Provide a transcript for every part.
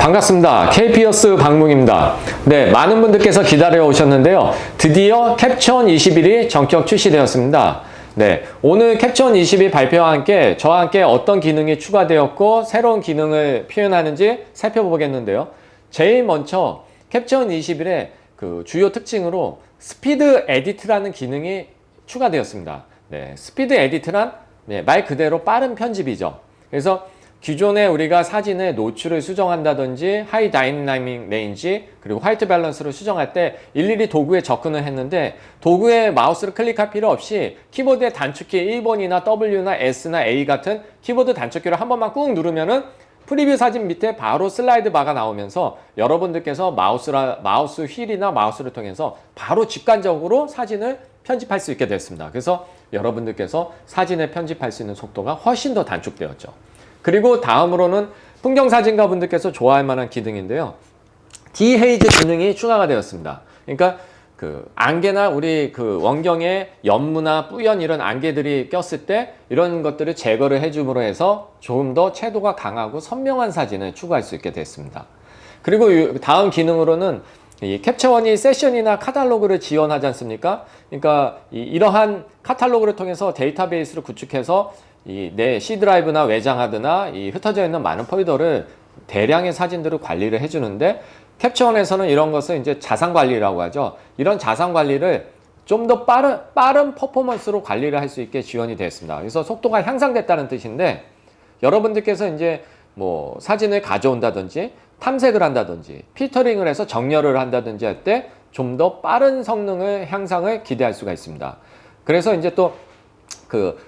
네, 반갑습니다. KP어스 방문입니다. 네, 많은 분들께서 기다려 오셨는데요. 드디어 캡처온 21이 전격 출시되었습니다. 네, 오늘 캡처온 20이 발표와 함께 저와 함께 어떤 기능이 추가되었고 새로운 기능을 표현하는지 살펴보겠는데요. 제일 먼저 캡처온 21의 그 주요 특징으로 스피드 에디트라는 기능이 추가되었습니다. 네, 스피드 에디트란 네, 말 그대로 빠른 편집이죠. 그래서 기존에 우리가 사진의 노출을 수정한다든지 하이 다이나믹 레인지 그리고 화이트 밸런스를 수정할 때 일일이 도구에 접근을 했는데 도구에 마우스를 클릭할 필요 없이 키보드의 단축키 1번이나 W나 S나 A 같은 키보드 단축키를 한 번만 꾹 누르면은 프리뷰 사진 밑에 바로 슬라이드 바가 나오면서 여러분들께서 마우스라, 마우스 휠이나 마우스를 통해서 바로 직관적으로 사진을 편집할 수 있게 됐습니다. 그래서 여러분들께서 사진을 편집할 수 있는 속도가 훨씬 더 단축되었죠. 그리고 다음으로는 풍경 사진가 분들께서 좋아할 만한 기능인데요. 디헤이즈 기능이 추가가 되었습니다. 그러니까 그 안개나 우리 그 원경에 연무나 뿌연 이런 안개들이 꼈을 때 이런 것들을 제거를 해줌으로 해서 조금 더 채도가 강하고 선명한 사진을 추가할 수 있게 됐습니다. 그리고 이 다음 기능으로는 이 캡처원이 세션이나 카탈로그를 지원하지 않습니까? 그러니까 이, 이러한 카탈로그를 통해서 데이터베이스를 구축해서 이 내 C 드라이브나 외장 하드나 이 흩어져 있는 많은 폴더를 대량의 사진들을 관리를 해주는데 캡처원에서는 이런 것을 이제 자산 관리라고 하죠. 이런 자산 관리를 좀 더 빠른 빠른 퍼포먼스로 관리를 할 수 있게 지원이 되었습니다. 그래서 속도가 향상됐다는 뜻인데 여러분들께서 이제 뭐 사진을 가져온다든지 탐색을 한다든지 피터링을 해서 정렬을 한다든지 할 때 좀 더 빠른 성능을 향상을 기대할 수가 있습니다. 그래서 이제 또그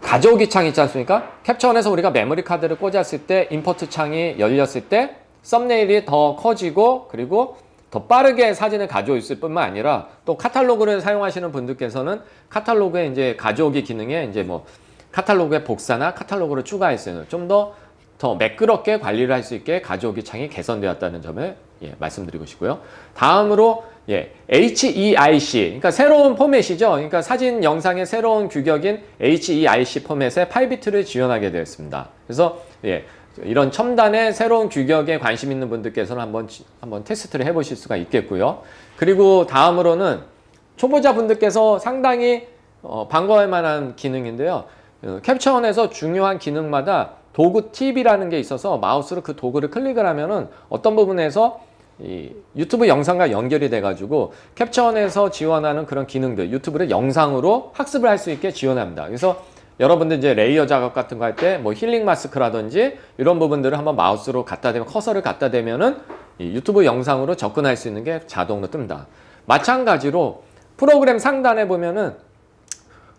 가져오기 창 있지 않습니까? 캡처원에서 우리가 메모리 카드를 꽂았을 때 임포트 창이 열렸을 때 썸네일이 더 커지고 그리고 더 빠르게 사진을 가져올 수 뿐만 아니라 또 카탈로그를 사용하시는 분들께서는 카탈로그에 이제 가져오기 기능에 이제 뭐 카탈로그의 복사나 카탈로그를 추가했어요. 좀더더 매끄럽게 관리를 할 수 있게 가져오기 창이 개선되었다는 점을 예, 말씀드리고 싶고요. 다음으로 예, HEIC, 그러니까 새로운 포맷이죠. 그러니까 사진 영상의 새로운 규격인 HEIC 포맷의 8비트를 지원하게 되었습니다. 그래서 예, 이런 첨단의 새로운 규격에 관심 있는 분들께서는 한번 한번 테스트를 해보실 수가 있겠고요. 그리고 다음으로는 초보자 분들께서 상당히 어, 반가워할 만한 기능인데요. 어, 캡처원에서 중요한 기능마다 도구 팁이라는 게 있어서 마우스로 그 도구를 클릭을 하면은 어떤 부분에서 이 유튜브 영상과 연결이 돼가지고 캡처원에서 지원하는 그런 기능들 유튜브를 영상으로 학습을 할 수 있게 지원합니다. 그래서 여러분들 이제 레이어 작업 같은 거 할 때 뭐 힐링 마스크라든지 이런 부분들을 한번 마우스로 갖다 대면 커서를 갖다 대면은 이 유튜브 영상으로 접근할 수 있는 게 자동으로 뜹니다. 마찬가지로 프로그램 상단에 보면은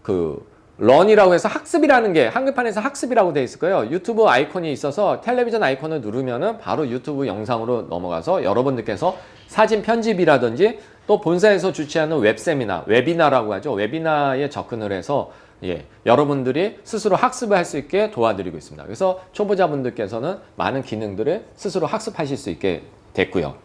그 런이라고 해서 학습이라는 게 한글판에서 학습이라고 되어 있을 거예요. 유튜브 아이콘이 있어서 텔레비전 아이콘을 누르면은 바로 유튜브 영상으로 넘어가서 여러분들께서 사진 편집이라든지 또 본사에서 주최하는 웹세미나, 웨비나라고 하죠. 웨비나에 접근을 해서 예, 여러분들이 스스로 학습을 할 수 있게 도와드리고 있습니다. 그래서 초보자분들께서는 많은 기능들을 스스로 학습하실 수 있게 됐고요.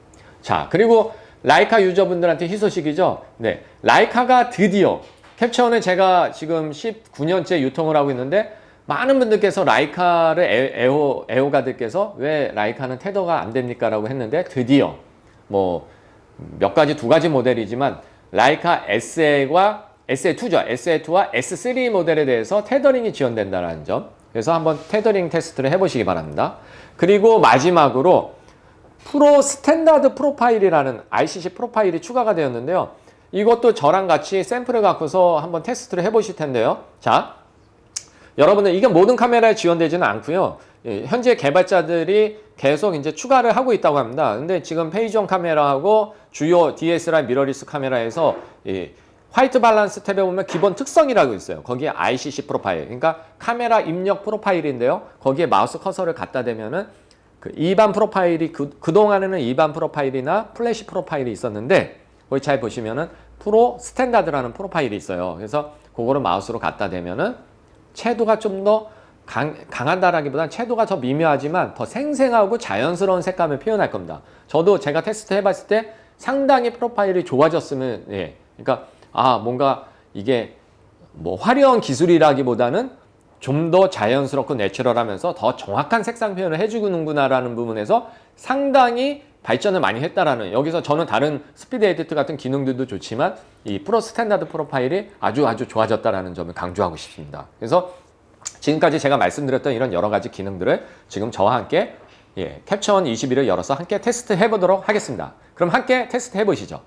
자, 그리고 라이카 유저분들한테 희소식이죠. 네, 라이카가 드디어 캡처는 제가 지금 19년째 유통을 하고 있는데 많은 분들께서 라이카를 애, 애호, 애호가들께서 왜 라이카는 테더가 안 됩니까? 라고 했는데 드디어 뭐 몇 가지 두 가지 모델이지만 라이카 SA와 SA2죠. SA2와 S3 모델에 대해서 테더링이 지원된다는 점. 그래서 한번 테더링 테스트를 해보시기 바랍니다. 그리고 마지막으로 프로 스탠다드 프로파일이라는 ICC 프로파일이 추가가 되었는데요. 이것도 저랑 같이 샘플을 갖고서 한번 테스트를 해보실 텐데요. 자, 여러분들 이게 모든 카메라에 지원되지는 않고요. 예, 현재 개발자들이 계속 이제 추가를 하고 있다고 합니다. 근데 지금 페이지온 카메라하고 주요 DSLR 미러리스 카메라에서 이 화이트 밸런스 탭에 보면 기본 특성이라고 있어요. 거기에 ICC 프로파일. 그러니까 카메라 입력 프로파일인데요. 거기에 마우스 커서를 갖다 대면은 그 일반 프로파일이 그, 그동안에는 일반 프로파일이나 플래시 프로파일이 있었는데 거기 잘 보시면은 프로 스탠다드라는 프로파일이 있어요. 그래서 그거를 마우스로 갖다 대면은 채도가 좀 더 강한다라기보다는 채도가 더 미묘하지만 더 생생하고 자연스러운 색감을 표현할 겁니다. 저도 제가 테스트 해봤을 때 상당히 프로파일이 좋아졌으면, 예. 그러니까, 아, 뭔가 이게 뭐 화려한 기술이라기보다는 좀 더 자연스럽고 내추럴하면서 더 정확한 색상 표현을 해주는구나라는 부분에서 상당히 발전을 많이 했다라는 여기서 저는 다른 스피드 에디트 같은 기능들도 좋지만 이 프로 스탠다드 프로파일이 아주 아주 좋아졌다라는 점을 강조하고 싶습니다. 그래서 지금까지 제가 말씀드렸던 이런 여러 가지 기능들을 지금 저와 함께 예, 캡처원 21을 열어서 함께 테스트 해보도록 하겠습니다. 그럼 함께 테스트 해보시죠.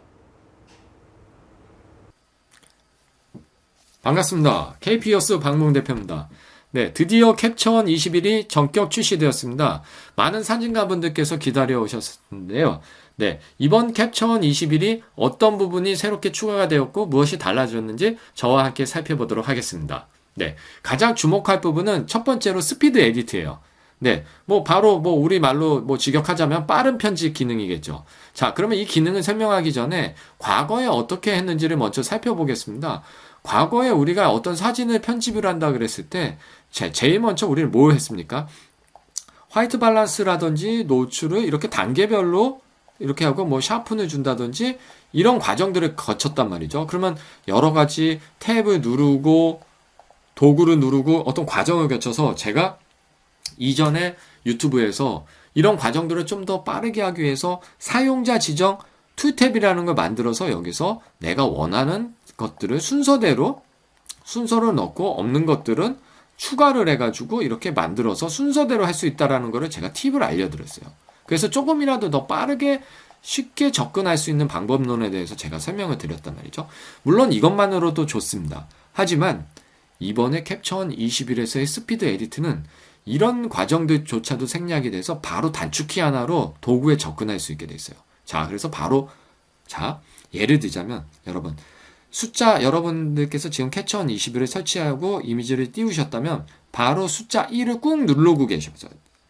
반갑습니다. KP어스 박몽 대표입니다. 네, 드디어 캡처원 21이 전격 출시되었습니다. 많은 사진가분들께서 기다려 오셨는데요. 네, 이번 캡처원 21이 어떤 부분이 새롭게 추가가 되었고 무엇이 달라졌는지 저와 함께 살펴보도록 하겠습니다. 네, 가장 주목할 부분은 첫 번째로 스피드 에디트예요. 네, 뭐 바로 뭐 우리 말로 뭐 직역하자면 빠른 편집 기능이겠죠. 자, 그러면 이 기능을 설명하기 전에 과거에 어떻게 했는지를 먼저 살펴보겠습니다. 과거에 우리가 어떤 사진을 편집을 한다 그랬을 때 제, 제일 먼저 우리는 뭘 했습니까? 화이트 밸런스라든지 노출을 이렇게 단계별로 이렇게 하고 뭐 샤픈을 준다든지 이런 과정들을 거쳤단 말이죠. 그러면 여러 가지 탭을 누르고 도구를 누르고 어떤 과정을 거쳐서 제가 이전에 유튜브에서 이런 과정들을 좀 더 빠르게 하기 위해서 사용자 지정 툴탭이라는 걸 만들어서 여기서 내가 원하는 것들을 순서대로 순서를 넣고 없는 것들은 추가를 해가지고 이렇게 만들어서 순서대로 할 수 있다라는 거를 제가 팁을 알려드렸어요. 그래서 조금이라도 더 빠르게 쉽게 접근할 수 있는 방법론에 대해서 제가 설명을 드렸단 말이죠. 물론 이것만으로도 좋습니다. 하지만 이번에 캡처원 21에서의 스피드 에디트는 이런 과정들조차도 생략이 돼서 바로 단축키 하나로 도구에 접근할 수 있게 돼 있어요. 자, 그래서 바로 자, 예를 들자면 여러분 숫자 여러분들께서 지금 캐처원 21을 설치하고 이미지를 띄우셨다면 바로 숫자 1을 꾹 누르고 계셔요.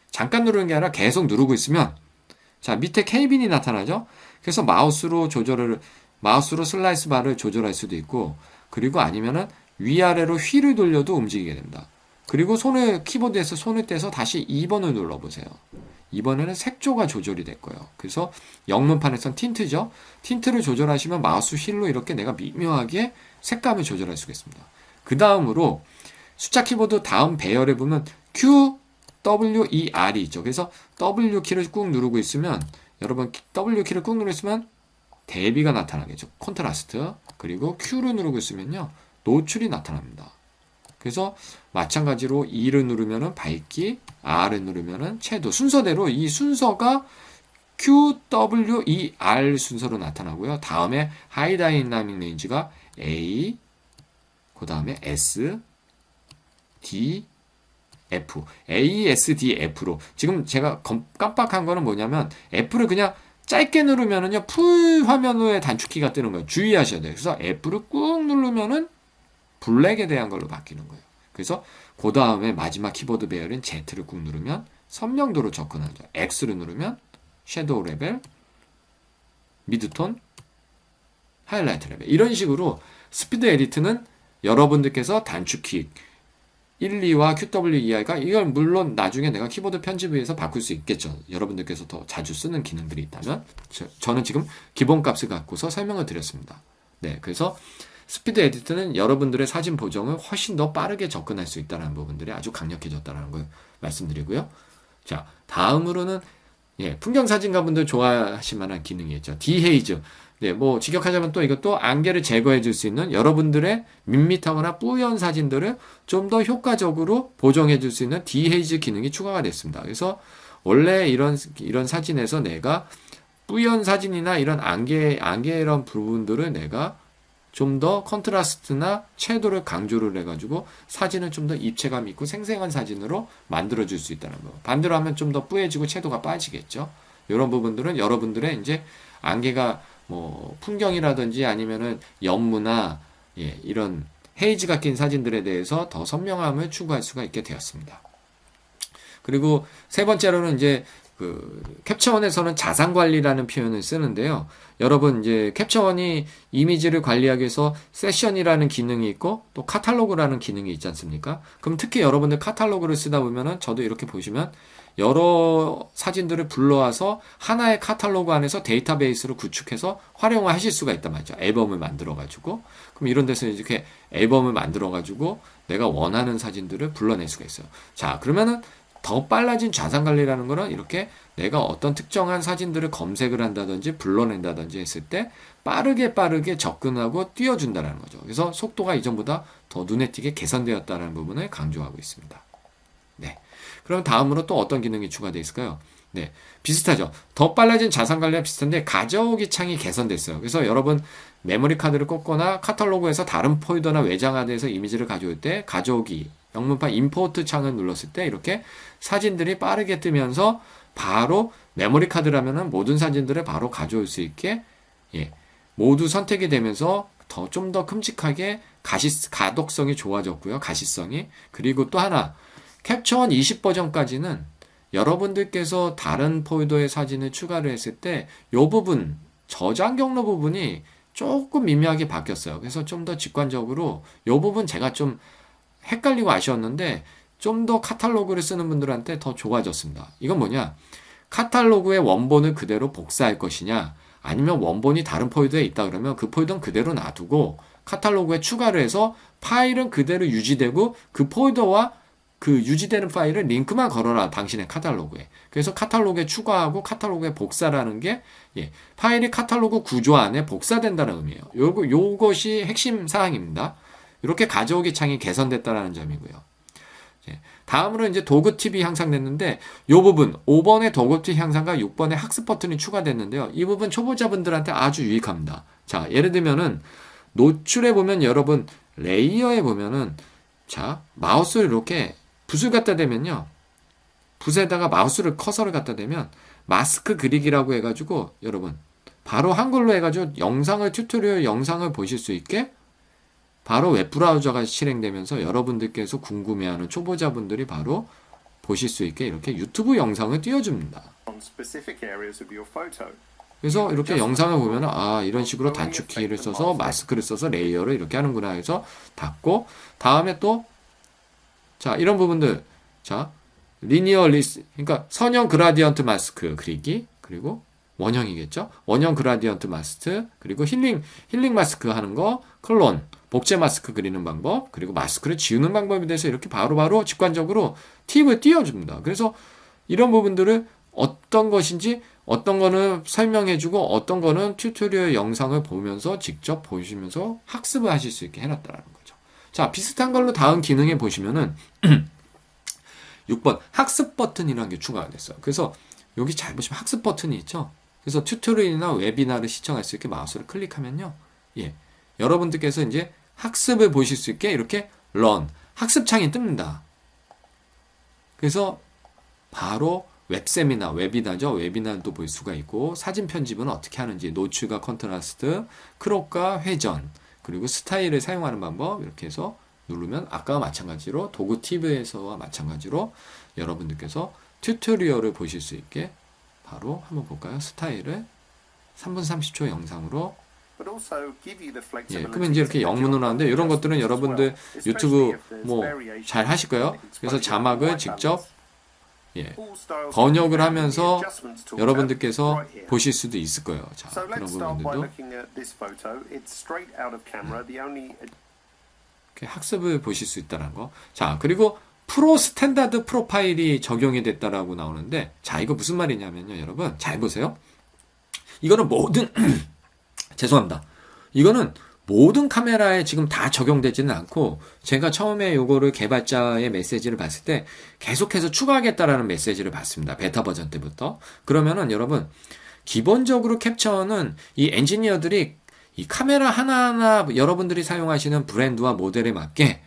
잠깐 누르는 게 아니라 계속 누르고 있으면 자 밑에 케이빈이 나타나죠. 그래서 마우스로 조절을 마우스로 슬라이스 바를 조절할 수도 있고 그리고 아니면은 위아래로 휠을 돌려도 움직이게 됩니다. 그리고 손을 키보드에서 손을 떼서 다시 2번을 눌러보세요. 이번에는 색조가 조절이 될 거예요. 그래서 영문판에선 틴트죠. 틴트를 조절하시면 마우스 휠로 이렇게 내가 미묘하게 색감을 조절할 수가 있습니다. 그 다음으로 숫자 키보드 다음 배열에 보면 Q, W, E, R이 있죠. 그래서 W 키를 꾹 누르고 있으면 여러분 W 키를 꾹 누르고 있으면 대비가 나타나겠죠. 콘트라스트. 그리고 Q를 누르고 있으면요. 노출이 나타납니다. 그래서 마찬가지로 E를 누르면은 밝기, R을 누르면은 채도 순서대로 이 순서가 Q, W, E, R 순서로 나타나고요. 다음에 하이 다이나믹 레인지가 A, 그 다음에 S, D, F, A, S, D, F로 지금 제가 깜빡한 거는 뭐냐면 F를 그냥 짧게 누르면은요 풀 화면에 단축키가 뜨는 거예요. 주의하셔야 돼요. 그래서 F를 꾹 누르면은 블랙에 대한 걸로 바뀌는 거예요. 그래서 그 다음에 마지막 키보드 배열인 Z를 꾹 누르면 선명도로 접근하죠. X를 누르면 섀도우 레벨, 미드톤, 하이라이트 레벨 이런 식으로 스피드 에디트는 여러분들께서 단축키 1, 2와 QWER가 이걸 물론 나중에 내가 키보드 편집 위해서 바꿀 수 있겠죠. 여러분들께서 더 자주 쓰는 기능들이 있다면 저, 는 지금 기본값을 갖고서 설명을 드렸습니다. 네, 그래서 스피드 에디트는 여러분들의 사진 보정을 훨씬 더 빠르게 접근할 수 있다는 부분들이 아주 강력해졌다는 걸 말씀드리고요. 자, 다음으로는 예, 풍경 사진가분들 좋아하실 만한 기능이었죠. 디헤이즈. 네, 뭐 직역하자면 또 이것도 안개를 제거해 줄 수 있는 여러분들의 밋밋하거나 뿌연 사진들을 좀 더 효과적으로 보정해 줄 수 있는 디헤이즈 기능이 추가가 됐습니다. 그래서 원래 이런 이런 사진에서 내가 뿌연 사진이나 이런 안개 안개 이런 부분들을 내가 좀 더 컨트라스트나 채도를 강조를 해가지고 사진을 좀 더 입체감 있고 생생한 사진으로 만들어줄 수 있다는 거. 반대로 하면 좀 더 뿌해지고 채도가 빠지겠죠. 이런 부분들은 여러분들의 이제 안개가 뭐 풍경이라든지 아니면은 연무나 예, 이런 헤이즈가 낀 사진들에 대해서 더 선명함을 추구할 수가 있게 되었습니다. 그리고 세 번째로는 이제 그 캡처원에서는 자산 관리라는 표현을 쓰는데요. 여러분 이제 캡처원이 이미지를 관리하기 위해서 세션이라는 기능이 있고 또 카탈로그라는 기능이 있지 않습니까? 그럼 특히 여러분들 카탈로그를 쓰다 보면은 저도 이렇게 보시면 여러 사진들을 불러와서 하나의 카탈로그 안에서 데이터베이스를 구축해서 활용을 하실 수가 있단 말이죠. 앨범을 만들어 가지고 그럼 이런 데서 이렇게 앨범을 만들어 가지고 내가 원하는 사진들을 불러낼 수가 있어요. 자, 그러면은 더 빨라진 자산 관리라는 거는 이렇게 내가 어떤 특정한 사진들을 검색을 한다든지 불러낸다든지 했을 때 빠르게 빠르게 접근하고 띄워준다는 거죠. 그래서 속도가 이전보다 더 눈에 띄게 개선되었다는 부분을 강조하고 있습니다. 네. 그럼 다음으로 또 어떤 기능이 추가되어 있을까요? 네. 비슷하죠. 더 빨라진 자산 관리와 비슷한데 가져오기 창이 개선됐어요. 그래서 여러분 메모리 카드를 꽂거나 카탈로그에서 다른 폴더나 외장 하드에서 이미지를 가져올 때 가져오기 영문판 임포트 창을 눌렀을 때 이렇게 사진들이 빠르게 뜨면서 바로 메모리 카드라면은 모든 사진들을 바로 가져올 수 있게 예, 모두 선택이 되면서 더 좀 더 큼직하게 가시 가독성이 좋아졌고요. 가시성이 그리고 또 하나 캡처원 20 버전까지는 여러분들께서 다른 폴더의 사진을 추가를 했을 때 이 부분 저장 경로 부분이 조금 미묘하게 바뀌었어요. 그래서 좀 더 직관적으로 이 부분 제가 좀 헷갈리고 아쉬웠는데 좀 더 카탈로그를 쓰는 분들한테 더 좋아졌습니다. 이건 뭐냐? 카탈로그의 원본을 그대로 복사할 것이냐, 아니면 원본이 다른 폴더에 있다 그러면 그 폴더는 그대로 놔두고 카탈로그에 추가를 해서 파일은 그대로 유지되고 그 폴더와 그 유지되는 파일을 링크만 걸어라 당신의 카탈로그에. 그래서 카탈로그에 추가하고 카탈로그에 복사라는 게 예, 파일이 카탈로그 구조 안에 복사된다는 의미예요. 요거 요것이 핵심 사항입니다. 이렇게 가져오기 창이 개선됐다라는 점이고요. 예, 다음으로 이제 도구 팁이 향상됐는데 이 부분 5번의 도구 팁 향상과 6번의 학습 버튼이 추가됐는데요. 이 부분 초보자분들한테 아주 유익합니다. 자, 예를 들면은 노출에 보면 여러분 레이어에 보면은 자, 마우스를 이렇게 붓을 갖다 대면요. 붓에다가 마우스를 커서를 갖다 대면 마스크 그리기라고 해가지고 여러분 바로 한글로 해가지고 영상을 튜토리얼 영상을 보실 수 있게 바로 웹브라우저가 실행되면서 여러분들께서 궁금해하는 초보자분들이 바로 보실 수 있게 이렇게 유튜브 영상을 띄워줍니다. 그래서 이렇게 영상을 보면 아 이런 식으로 단축키를 써서 마스크를 써서 레이어를 이렇게 하는구나 해서 닫고 다음에 또 자 이런 부분들. 자 리니어 리스 그러니까 선형 그라디언트 마스크 그리기 그리고 원형이겠죠? 원형 그라디언트 마스크 그리고 힐링 힐링 마스크 하는 거 클론 복제 마스크 그리는 방법 그리고 마스크를 지우는 방법에 대해서 이렇게 바로 바로 직관적으로 팁을 띄워줍니다 그래서 이런 부분들을 어떤 것인지 어떤 거는 설명해주고 어떤 거는 튜토리얼 영상을 보면서 직접 보시면서 학습을 하실 수 있게 해놨다는 거죠. 자, 비슷한 걸로 다음 기능에 보시면은 6번 학습 버튼이라는 게 추가가 됐어요. 그래서 여기 잘 보시면 학습 버튼이 있죠. 그래서 튜토리얼이나 웨비나를 시청할 수 있게 마우스를 클릭하면요. 예. 여러분들께서 이제 학습을 보실 수 있게 이렇게 런 학습창이 뜹니다. 그래서 바로 웹세미나, 웨비나죠. 웨비나도 볼 수가 있고 사진 편집은 어떻게 하는지 노출과 컨트라스트, 크롭과 회전, 그리고 스타일을 사용하는 방법 이렇게 해서 누르면 아까와 마찬가지로 도구 팁에서와 마찬가지로 여러분들께서 튜토리얼을 보실 수 있게 바로 한번 볼까요? 스타일을 3분 30초 영상으로 예, 그러면 이제 이렇게 영문으로 하는데 이런 것들은 여러분들 유튜브 뭐 잘 하실 거예요. 그래서 자막을 직접. 예, 번역을 하면서 여러분들께서. 보실 수도 있을 거예요. 자, 그런 부분들도 이렇게 학습을 보실 수 있다는 거. 자, 그리고 프로 스탠다드 프로파일이 적용이 됐다라고 나오는데, 자, 이거 무슨 말이냐면요, 여러분. 잘 보세요. 이거는 모든, 죄송합니다. 이거는 모든 카메라에 지금 다 적용되지는 않고, 제가 처음에 요거를 개발자의 메시지를 봤을 때, 계속해서 추가하겠다라는 메시지를 봤습니다. 베타 버전 때부터. 그러면은 여러분, 기본적으로 캡처는 이 엔지니어들이 이 카메라 하나하나 여러분들이 사용하시는 브랜드와 모델에 맞게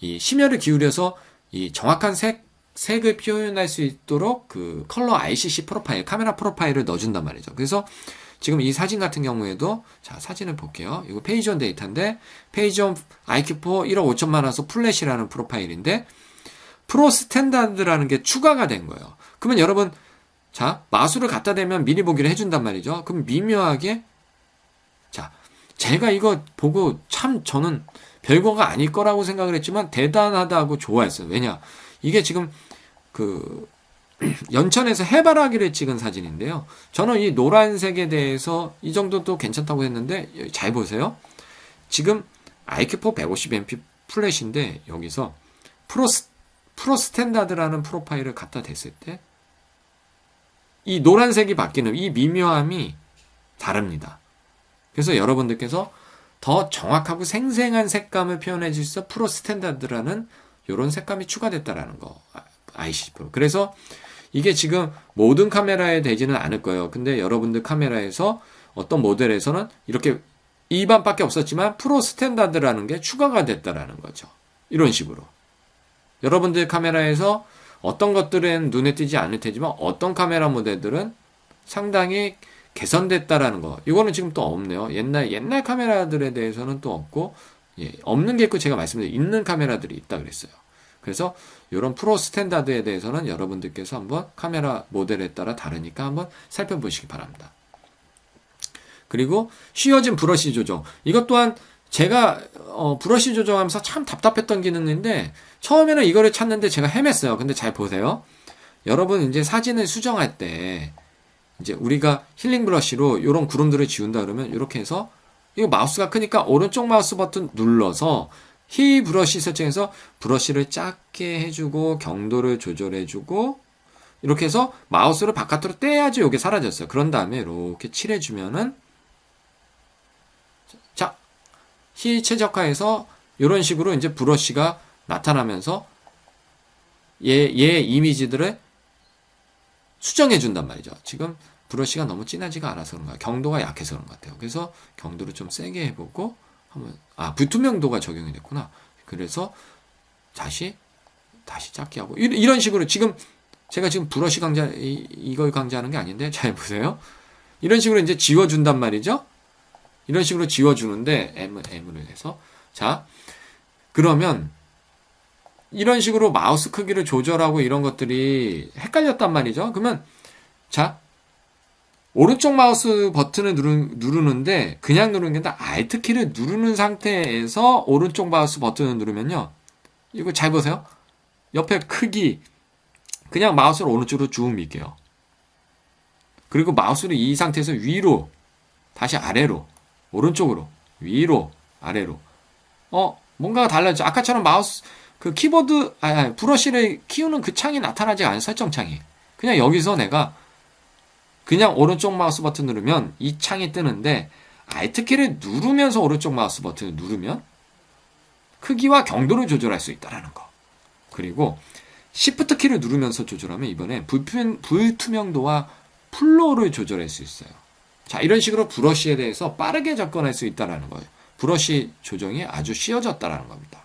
이 심혈을 기울여서 이 정확한 색, 색을 표현할 수 있도록 그 컬러 ICC 프로파일, 카메라 프로파일을 넣어준단 말이죠. 그래서 지금 이 사진 같은 경우에도 자, 사진을 볼게요. 이거 페이지 온 데이터인데 페이지 온 IQ4 1억 5천만 원서 플래시라는 프로파일인데 프로 스탠다드라는 게 추가가 된 거예요. 그러면 여러분 자, 마술을 갖다 대면 미리 보기를 해준단 말이죠. 그럼 미묘하게, 자, 제가 이거 보고 참 저는 별거가 아닐 거라고 생각을 했지만 대단하다고 좋아했어요. 왜냐? 이게 지금 그 연천에서 해바라기를 찍은 사진인데요. 저는 이 노란색에 대해서 이 정도도 괜찮다고 했는데 잘 보세요. 지금 IQ4 150MP 플랫인데 여기서 프로 스- 프로 스탠다드라는 프로파일을 갖다 댔을 때 이 노란색이 바뀌는 이 미묘함이 다릅니다. 그래서 여러분들께서 더 정확하고 생생한 색감을 표현해 주실 수 프로 스탠다드라는 이런 색감이 추가됐다라는 거 아- 아시죠? 그래서 이게 지금 모든 카메라에 되지는 않을 거예요. 근데 여러분들 카메라에서 어떤 모델에서는 이렇게 일반밖에 없었지만 프로 스탠다드라는 게 추가가 됐다라는 거죠. 이런 식으로. 여러분들 카메라에서 어떤 것들은 눈에 띄지 않을 테지만 어떤 카메라 모델들은 상당히 개선됐다라는 거. 이거는 지금 또 없네요. 옛날 옛날 카메라들에 대해서는 또 없고 예, 없는 게 있고 제가 말씀드린 있는 카메라들이 있다 그랬어요. 그래서 이런 프로 스탠다드에 대해서는 여러분들께서 한번 카메라 모델에 따라 다르니까 한번 살펴보시기 바랍니다. 그리고 쉬어진 브러쉬 조정. 이것 또한 제가 어, 브러쉬 조정하면서 참 답답했던 기능인데 처음에는 이거를 찾는데 제가 헤맸어요. 근데 잘 보세요. 여러분 이제 사진을 수정할 때 이제 우리가 힐링 브러쉬로 이런 구름들을 지운다 그러면 이렇게 해서 이거 마우스가 크니까 오른쪽 마우스 버튼 눌러서 히 브러쉬 설정에서 브러쉬를 작게 해주고 경도를 조절해주고 이렇게 해서 마우스를 바깥으로 떼야지 이게 사라졌어요. 그런 다음에 이렇게 칠해주면은 자, 히 최적화해서 이런 식으로 이제 브러쉬가 나타나면서 얘, 얘 이미지들을 수정해 준단 말이죠. 지금 브러쉬가 너무 진하지가 않아서 그런가 경도가 약해서 그런 것 같아요. 그래서 경도를 좀 세게 해보고 한번 아 불투명도가 적용이 됐구나. 그래서 다시 다시 작게 하고 이- 이런 식으로 지금 제가 지금 브러쉬 강좌 이, 이걸 강좌하는 게 아닌데 잘 보세요. 이런 식으로 이제 지워준단 말이죠. 이런 식으로 지워주는데 M M을 해서 자 그러면 이런 식으로 마우스 크기를 조절하고 이런 것들이 헷갈렸단 말이죠. 그러면 자 오른쪽 마우스 버튼을 누르, 누르 는데 그냥 누르는 게 아니라 Alt 키를 누르는 상태에서 오른쪽 마우스 버튼을 누르면요. 이거 잘 보세요. 옆에 크기 그냥 마우스를 오른쪽으로 쭉 밀게요. 그리고 마우스를 이 상태에서 위로 다시 아래로 오른쪽으로 위로 아래로 어 뭔가가 달라져 아까처럼 마우스 그 키보드 아 아니, 브러쉬를 키우는 그 창이 나타나지 않은 설정 창이 그냥 여기서 내가 그냥 오른쪽 마우스 버튼 누르면 이 창이 뜨는데 Alt 키를 누르면서 오른쪽 마우스 버튼을 누르면 크기와 경도를 조절할 수 있다라는 거. 그리고 Shift 키를 누르면서 조절하면 이번에 불투명, 불투명도와 플로우를 조절할 수 있어요. 자, 이런 식으로 브러쉬에 대해서 빠르게 접근할 수 있다라는 거예요. 브러쉬 조정이 아주 쉬워졌다라는 겁니다.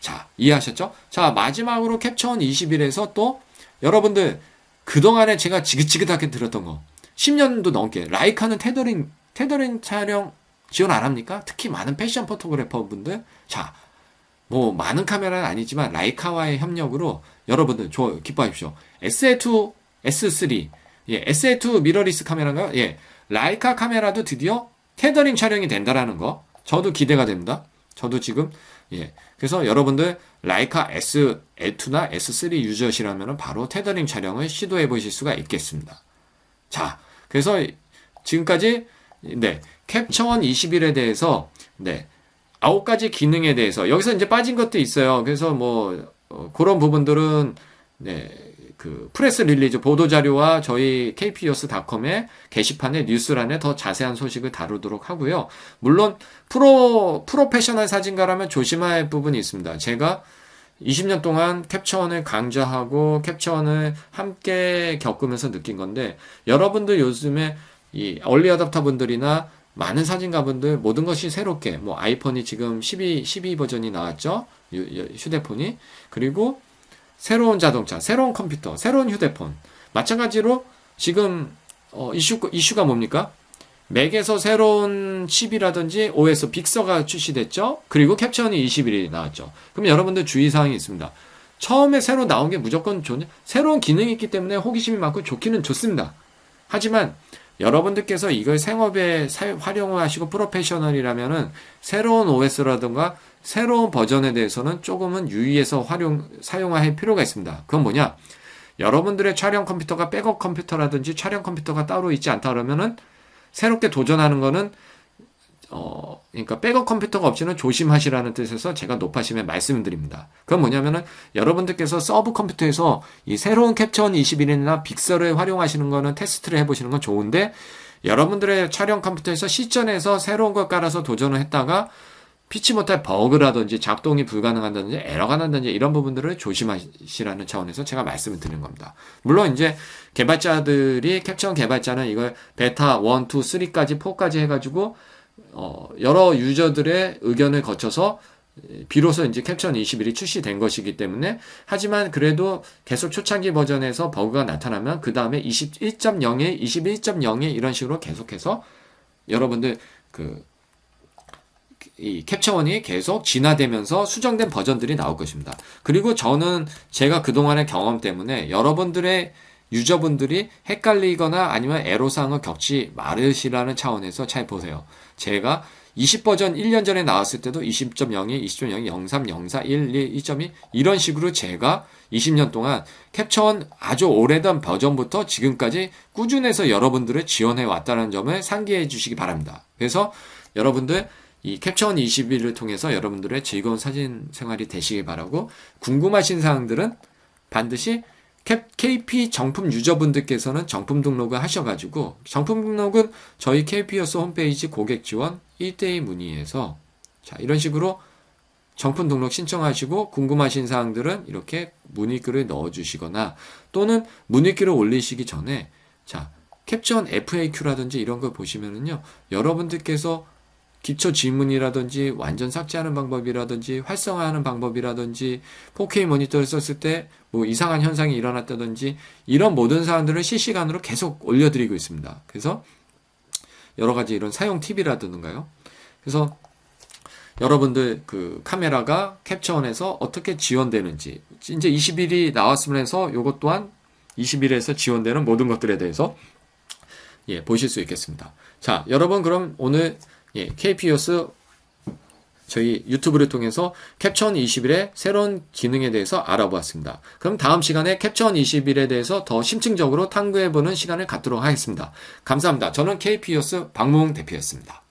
자, 이해하셨죠? 자, 마지막으로 캡처온 21에서 또 여러분들 그동안에 제가 지긋지긋하게 들었던 거 10년도 넘게 라이카는 테더링 테더링 촬영 지원 안 합니까? 특히 많은 패션 포토그래퍼 분들 자, 뭐 많은 카메라는 아니지만 라이카와의 협력으로 여러분들 저 기뻐하십시오. SA2, S3, 예, SA2 미러리스 카메라인가요? 예, 라이카 카메라도 드디어 테더링 촬영이 된다라는 거 저도 기대가 됩니다. 저도 지금 예, 그래서 여러분들 라이카 S2나 S3 유저시라면 바로 테더링 촬영을 시도해 보실 수가 있겠습니다. 자, 그래서 지금까지 네 캡처원 21에 대해서 네 아홉 가지 기능에 대해서 여기서 이제 빠진 것도 있어요. 그래서 뭐 어, 그런 부분들은 네. 그 프레스 릴리즈 보도 자료와 저희 kpos.com의 게시판의 뉴스란에 더 자세한 소식을 다루도록 하고요. 물론 프로 프로페셔널 사진가라면 조심할 부분이 있습니다. 제가 20년 동안 캡처원을 강좌하고 캡처원을 함께 겪으면서 느낀 건데 여러분들 요즘에 이 얼리 어답터 분들이나 많은 사진가분들 모든 것이 새롭게 뭐 아이폰이 지금 12 12 버전이 나왔죠. 휴대폰이 그리고 새로운 자동차, 새로운 컴퓨터, 새로운 휴대폰. 마찬가지로 지금 어, 이슈 이슈가 뭡니까? 맥에서 새로운 칩이라든지 OS 빅서가 출시됐죠. 그리고 캡처원이 21일이 나왔죠. 그럼 여러분들 주의사항이 있습니다. 처음에 새로 나온 게 무조건 좋냐? 새로운 기능이 있기 때문에 호기심이 많고 좋기는 좋습니다. 하지만 여러분들께서 이걸 생업에 사- 활용하시고 프로페셔널이라면은 새로운 OS라든가 새로운 버전에 대해서는 조금은 유의해서 활용, 사용할 필요가 있습니다. 그건 뭐냐? 여러분들의 촬영 컴퓨터가 백업 컴퓨터라든지 촬영 컴퓨터가 따로 있지 않다 그러면은 새롭게 도전하는 거는 어, 그러니까 백업 컴퓨터가 없이는 조심하시라는 뜻에서 제가 높아심에 말씀드립니다. 그건 뭐냐면은 여러분들께서 서브 컴퓨터에서 이 새로운 캡처원 21이나 빅서를 활용하시는 거는 테스트를 해보시는 건 좋은데 여러분들의 촬영 컴퓨터에서 시전에서 새로운 걸 깔아서 도전을 했다가 피치 못할 버그라든지 작동이 불가능하다든지 에러가 난다든지 이런 부분들을 조심하시라는 차원에서 제가 말씀을 드리는 겁니다. 물론 이제 개발자들이 캡처원 개발자는 이걸 베타 1, 2, 3까지 4까지 해가지고 어, 여러 유저들의 의견을 거쳐서 비로소 이제 캡처원 21이 출시된 것이기 때문에 하지만 그래도 계속 초창기 버전에서 버그가 나타나면 그 다음에 21.0에 21.0에 이런 식으로 계속해서 여러분들 그 이 캡처원이 계속 진화되면서 수정된 버전들이 나올 것입니다. 그리고 저는 제가 그동안의 경험 때문에 여러분들의 유저분들이 헷갈리거나 아니면 애로사항을 겪지 말으시라는 차원에서 잘 보세요. 제가 20버전 1년 전에 나왔을 때도 20.02, 20.02, 03, 04, 1, 2, 2.2 이런 식으로 제가 20년 동안 캡처원 아주 오래된 버전부터 지금까지 꾸준해서 여러분들을 지원해 왔다는 점을 상기해 주시기 바랍니다. 그래서 여러분들 이 캡처원 21을 통해서 여러분들의 즐거운 사진 생활이 되시길 바라고 궁금하신 사항들은 반드시 캡- KP 정품 유저분들께서는 정품 등록을 하셔가지고 정품 등록은 저희 KP어스 홈페이지 고객 지원 1대1 문의에서 자 이런 식으로 정품 등록 신청하시고 궁금하신 사항들은 이렇게 문의글을 넣어주시거나 또는 문의글을 올리시기 전에 자 캡처원 FAQ라든지 이런 걸 보시면은요 여러분들께서 기초 지문이라든지 완전 삭제하는 방법이라든지 활성화하는 방법이라든지 4K 모니터를 썼을 때 뭐 이상한 현상이 일어났다든지 이런 모든 사항들을 실시간으로 계속 올려드리고 있습니다. 그래서 여러 가지 이런 사용 팁이라든가요. 그래서 여러분들 그 카메라가 캡처원에서 어떻게 지원되는지 이제 20일이 나왔으면서 요것 또한 20일에서 지원되는 모든 것들에 대해서 예, 보실 수 있겠습니다. 자, 여러분 그럼 오늘 예, KPOS 저희 유튜브를 통해서 캡처원 21의 새로운 기능에 대해서 알아보았습니다. 그럼 다음 시간에 캡처원 21에 대해서 더 심층적으로 탐구해보는 시간을 갖도록 하겠습니다. 감사합니다. 저는 KPOS 박무웅 대표였습니다.